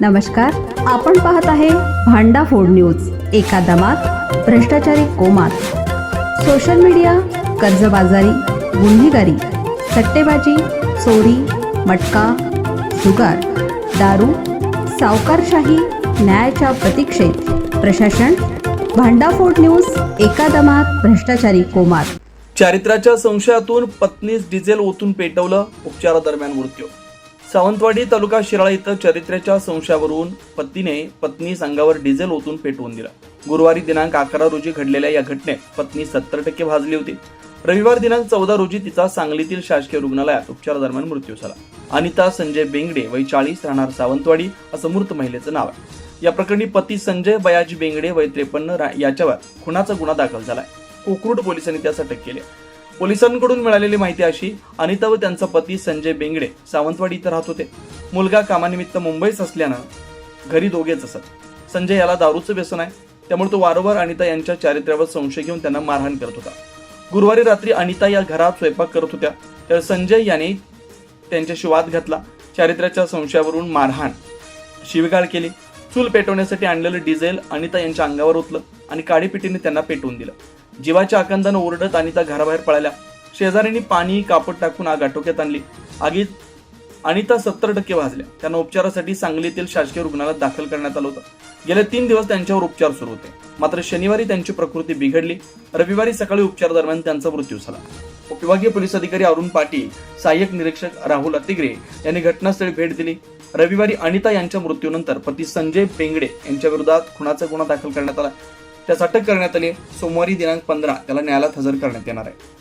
नमस्कार आपण पाहत आहे भांडा फोड न्यूज एका दमात भ्रष्टाचारी कोमात. सोशल मीडिया कर्जबाजारी गुन्हेगारी सट्टेबाजी चोरी मटका जुगार दारू सावकारशाही न्यायाच्या प्रतीक्षेत. प्रशासन भांडाफोड न्यूज एका दमात भ्रष्टाचारी कोमात. चारित्र्याच्या संशयातून पत्नीस डिझेल ओतून पेटवलं उपचारादरम्यान मृत्यू. सावंतवाडी तालुका शिराळा इथं चरित्र्याच्या संशयावरून पतीने पत्नी संघावर डिझेल ओतून पेटवून दिलं. गुरुवारी दिनांक अकरा रोजी घडलेल्या या घटनेत पत्नी सत्तर टक्के भाजली होती. रविवार दिनांक चौदा रोजी तिचा सांगलीतील शासकीय रुग्णालयात उपचारादरम्यान मृत्यू झाला. अनिता संजय बेंगडे वय चाळीस राहणार सावंतवाडी असं मृत महिलेचं नाव आहे. या प्रकरणी पती संजय बयाजी बेंगडे वय त्रेपन्न याच्यावर खुनाचा गुन्हा दाखल झालाय. कोकरूड पोलिसांनी त्यास अटक केली आहे. पोलिसांकडून मिळालेली माहिती अशी अनिता व त्यांचा पती संजय बेंगडे सावंतवाडी इथं राहत होते. मुलगा कामानिमित्त मुंबईच असल्यानं घरी दोघेच असत. संजय याला दारूचं व्यसन आहे. त्यामुळे तो वारंवार अनिता यांच्या चारित्र्यावर संशय घेऊन त्यांना मारहाण करत होता. गुरुवारी रात्री अनिता या घरात स्वयंपाक करत होत्या. तर संजय याने त्यांच्याशी वाद घातला. चारित्र्याच्या संशयावरून मारहाण शिवीगाळ केली. चूल पेटवण्यासाठी आणलेलं डिझेल अनिता यांच्या अंगावर ओतलं आणि काडीपिटीने त्यांना पेटवून दिलं. जीवाच्या आकांदानं ओरडत अनिता घराबाहेर पळाल्या. शेजाऱ्यांनी पाणी कापड टाकून आग आटोक्यात आणली. आगीत अनिता सत्तर टक्के भाजल्या. त्यांना उपचारासाठी सांगलीतील शासकीय रुग्णालयात दाखल करण्यात आलं होतं. गेले तीन दिवस त्यांच्यावर उपचार सुरू होते. मात्र शनिवारी त्यांची प्रकृती बिघडली. रविवारी सकाळी उपचार दरम्यान त्यांचा मृत्यू झाला. उपविभागीय पोलीस अधिकारी अरुण पाटील सहाय्यक निरीक्षक राहुल अतिग्रे यांनी घटनास्थळी भेट दिली. रविवारी अनिता यांच्या मृत्यूनंतर पती संजय बेंगडे यांच्या विरोधात खुनाचा गुन्हा दाखल करण्यात आला. त्यास अटक करण्यात आली. सोमवारी दिनांक पंधरा त्याला न्यायालयात हजर करण्यात येणार आहे.